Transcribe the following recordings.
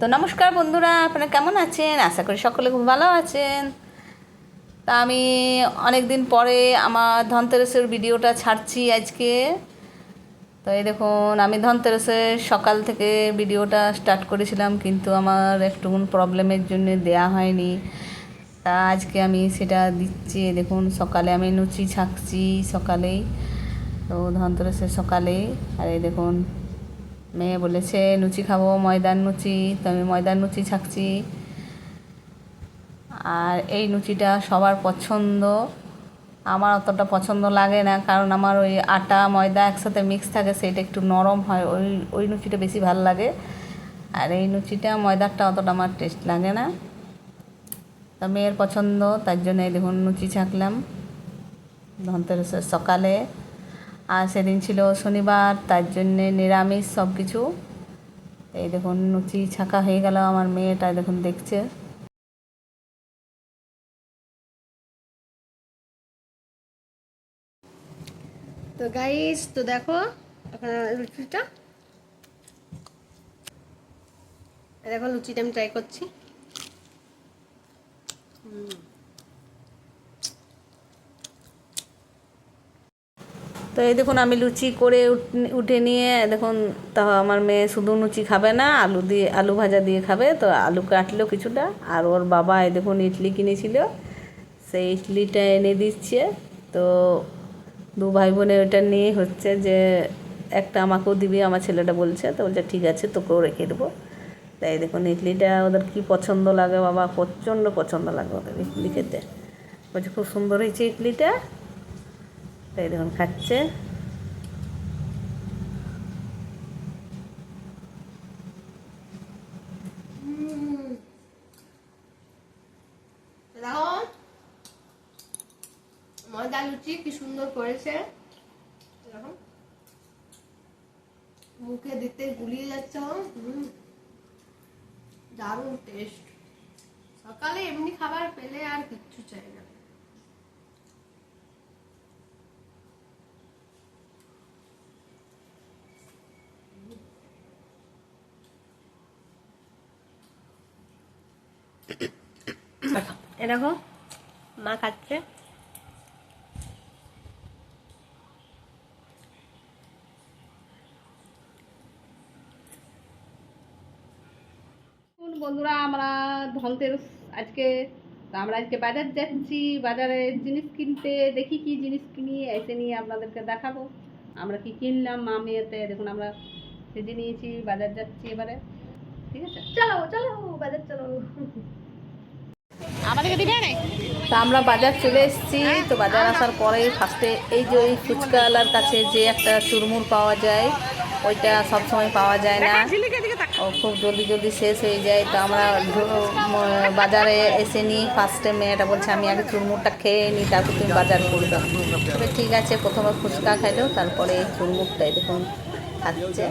তো নমস্কার বন্ধুরা, আপনারা কেমন আছেন? আশা করি সকলে খুব ভালো আছেন। তা আমি অনেক দিন পরে আমার ধনতেরাসের ভিডিওটা ছাড়ছি আজকে। তো এই দেখুন, আমি ধনতেরাসের সকাল থেকে ভিডিওটা স্টার্ট করেছিলাম, কিন্তু আমার একটু প্রবলেমের জন্য দেয়া হয়নি। তা আজকে আমি সেটা দিচ্ছি দেখুন, সকালে আমি লুচি ছাকছি সকালেই। তো ধনতেরাসের সকালে, আর এই দেখুন মেয়ে বলেছে, লুচি খাব ময়দান লুচি তো আমি ময়দান লুচি ছাকছি। আর এই লুচিটা সবার পছন্দ। আমার অতটা পছন্দ লাগে না, কারণ আমার ওই আটা, ময়দা একসাথে মিক্স থাকে সেটা একটু নরম হয়, ওই ওই লুচিটা বেশি ভালো লাগে। আর এই লুচিটা, ময়দারটা অতটা আমার টেস্ট লাগে না। তা মেয়ের পছন্দ, তার জন্য দেখুন লুচি ছাকলাম। ধনতেরাসের সকালে সেদিন ছিল শনিবার, তার জন্যে নিরামিষ সব কিছু এই দেখুন লুচি ছাকা হয়ে গেল আমার মেয়েটা দেখুন দেখছে। তো গাইস তো দেখো, এখন লুচিটা। দেখো, লুচিটা আমি ট্রাই করছি। তো এই দেখুন, আমি লুচি করে উঠ- নিয়ে, দেখুন, তা আমার মেয়ে শুধু লুচি খাবে না, আলু দিয়ে, আলু ভাজা দিয়ে খাবে। তো আলু কাটলো কিছুটা, আর ওর বাবা এই দেখুন ইডলি কিনেছিল। সেই ইডলিটা এনে দিচ্ছে। তো দু ভাই বোনে ওটা নিয়ে হচ্ছে যে, একটা আমাকেও দিবি, আমার ছেলেটা বলছে। তো বলছে, ঠিক আছে, তোকেও রেখে দেবো। তাই দেখুন ইডলিটা ওদের কি পছন্দ লাগে বাবা, প্রচণ্ড পছন্দ লাগে ওদের ইডলি খেতে। বলছে, খুব সুন্দর হয়েছে ইডলিটা। তাই দেখুন খাচ্ছে। ময়দা লুচি কি সুন্দর করেছে। মুখে দিতে গুলিয়ে যাচ্ছে। দারুণ টেস্ট সকালে এমনি খাবার পেলে আর কিচ্ছু চাই না। এ দেখো মা খাচ্ছে। দেখুন বন্ধুরা আমরা ধনতেরস আজকে আমরা আজকে বাজার যাচ্ছি। বাজারে জিনিস কিনতে দেখি কি জিনিস কিনি এসে নিয়ে আপনাদেরকে দেখাবো। আমরা কি কিনলাম মা মেয়েতে দেখুন আমরা সেজে নিয়েছি বাজার যাচ্ছি এবারে। ঠিক আছে? চলো চলো বাজার চলো। তো আমরা বাজার চলে এসেছি তো বাজার আসার পরে ফার্স্টে এই যে ওই ফুচকাওয়ালার কাছে যে একটা চুরমুর পাওয়া যায় ওইটা সব সময় পাওয়া যায় না। ও খুব জলদি জলদি শেষ হয়ে যায় তো আমরা বাজারে এসে নিই ফার্স্টে মেয়েটা বলছে আমি আগে চুরমুরটা খেয়ে নিই তারপর তুমি বাজার করবে তবে ঠিক আছে প্রথমে ফুচকা খাইলো তারপরে এই চুরমুরটা এই দেখুন খাচ্ছে।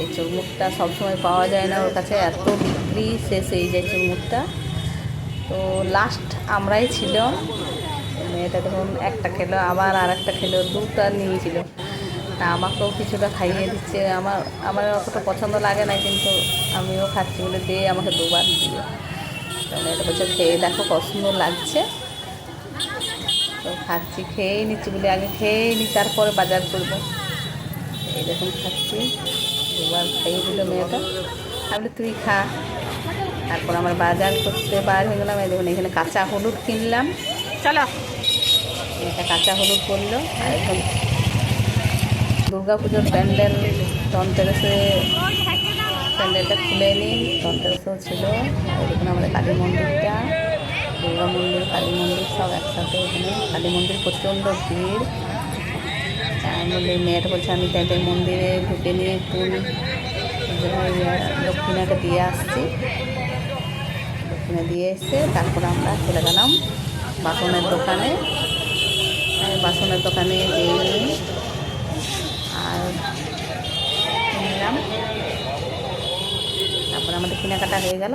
এই চুরমুরটা সবসময় পাওয়া যায় না ওর কাছে এত বিক্রি শেষ হয়ে যায় চুরমুরটা। তো লাস্ট আমরাই ছিল মেয়েটা তখন একটা খেলো, আবার আর একটা খেলো, দুটা নিয়েছিল। তা আমাকেও কিছুটা খাইয়ে দিচ্ছে। আমার আমার অতটা পছন্দ লাগে না, কিন্তু আমিও খাচ্ছি বলে দিয়ে আমাকে দুবার দিল তো মেয়েটা বলছে, খেয়ে দেখো পছন্দ লাগছে। তো খাচ্ছি, খেয়েই নিচ্ছি বলে আগে খেয়েই নি, তারপরে বাজার করব। এই দেখুন, খাচ্ছি। দুবার খাইয়ে দিল মেয়েটা। তাহলে তুই খা। তারপর আমার বাজার করতে বার হয়ে গেলাম। এই দেখুন এখানে কাঁচা হলুদ কিনলাম। চলো। এটা কাঁচা হলুদ করল আর এখন দুর্গা পুজোর প্যান্ডেল ধনতেরাসে প্যান্ডেলটা খুলে নিই ধনতেরাসও ছিল। দেখুন আমাদের কালী মন্দিরটা। দুর্গা মন্দির কালী মন্দির সব একসাথে এখানে। কালী মন্দির প্রচণ্ড ভিড়। আমি মেয়েটা বলছে আমি তাই মন্দিরে ঢুকে নিয়ে একটু দক্ষিণাটা দিয়ে আসছি। দক্ষিণা দিয়ে এসে তারপর আমরা চলে গেলাম বাসনের দোকানে। বাসনের দোকানে গিয়ে নিয়ে আর কিনলাম তারপর আমাদের কেনাকাটা হয়ে গেল।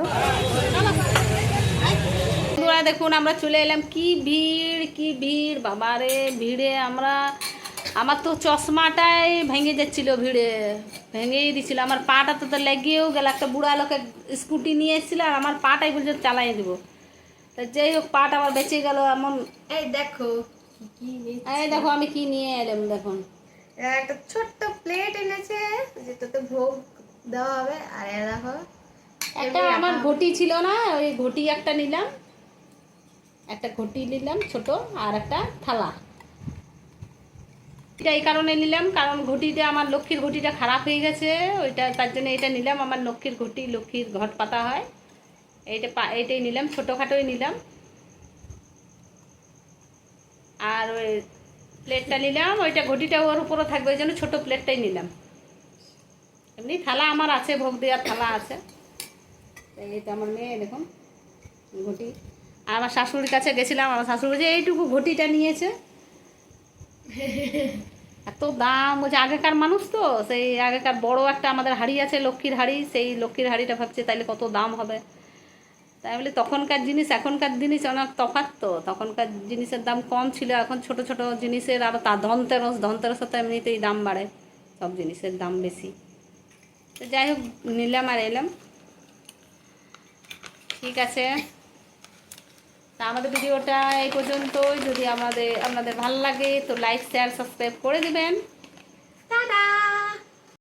দেখুন, আমরা চলে এলাম। কি ভিড় কি ভিড়, বাবারে, ভিড়ে আমরা আমার তো চশমাটাই ভেঙে যাচ্ছিল ভিড়ে ভেঙেই দিছিল আমার পাটা তো তো লেগেও গেল। একটা বুড়া লোকের স্কুটি নিয়ে এসেছিল আর আমার পাটাই বলছে চালাই দিব। তা যেই হোক পাটা আমার বেঁচে গেল এমন। এই দেখো এই দেখো আমি কি নিয়ে এলাম দেখুন। একটা ছোট্ট প্লেট এনেছে যেটাতে ভোগ দেওয়া হবে। আর দেখো একটা আমার ঘটি ছিল না ওই ঘটি একটা নিলাম। একটা ঘটি নিলাম ছোট আর একটা থালা। এটা এই কারণে নিলাম, কারণ ঘটিটা আমার লক্ষ্মীর ঘটিটা খারাপ হয়ে গেছে, ওইটা তার জন্য এটা নিলাম, আমার লক্ষ্মীর ঘটি, লক্ষ্মীর ঘট পাতা হয়। এইটা পা- এইটাই নিলাম, ছোটোখাটোই নিলাম। আর ওই প্লেটটা নিলাম, ওইটা ঘটিটা ওর উপরও থাকবে, ওই জন্য ছোটো প্লেটটাই নিলাম। এমনি থালা আমার আছে, ভোগ দেওয়ার থালা আছে। এইটা আমার মেয়ে, দেখুন, ঘটি। আর আমার শাশুড়ির কাছে গেছিলাম, আমার শাশুড়ি যে এইটুকু ঘটিটা নিয়েছে। এত দাম বলছে আগেকার মানুষ তো, সেই আগেকার বড় একটা আমাদের হাড়ি আছে, লক্ষ্মীর হাড়ি, সেই লক্ষ্মীর হাড়িটা ভাবছে তাইলে কত দাম হবে। তাই বলে তখনকার জিনিস, এখনকার জিনিস অনেক তফাৎ তো, তখনকার জিনিসের দাম কম ছিল, এখন ছোট ছোট জিনিসের আরও তা ধনতেরস ধনতেরস তো এমনিতেই দাম বাড়ে, সব জিনিসের দাম বেশি। তো যাই হোক, নিলাম আর এলাম। ঠিক আছে। তা আমাদের ভিডিওটা এই পর্যন্তই। যদি আমাদের, আপনাদের ভালো লাগে, তো লাইক শেয়ার সাবস্ক্রাইব করে দিবেন।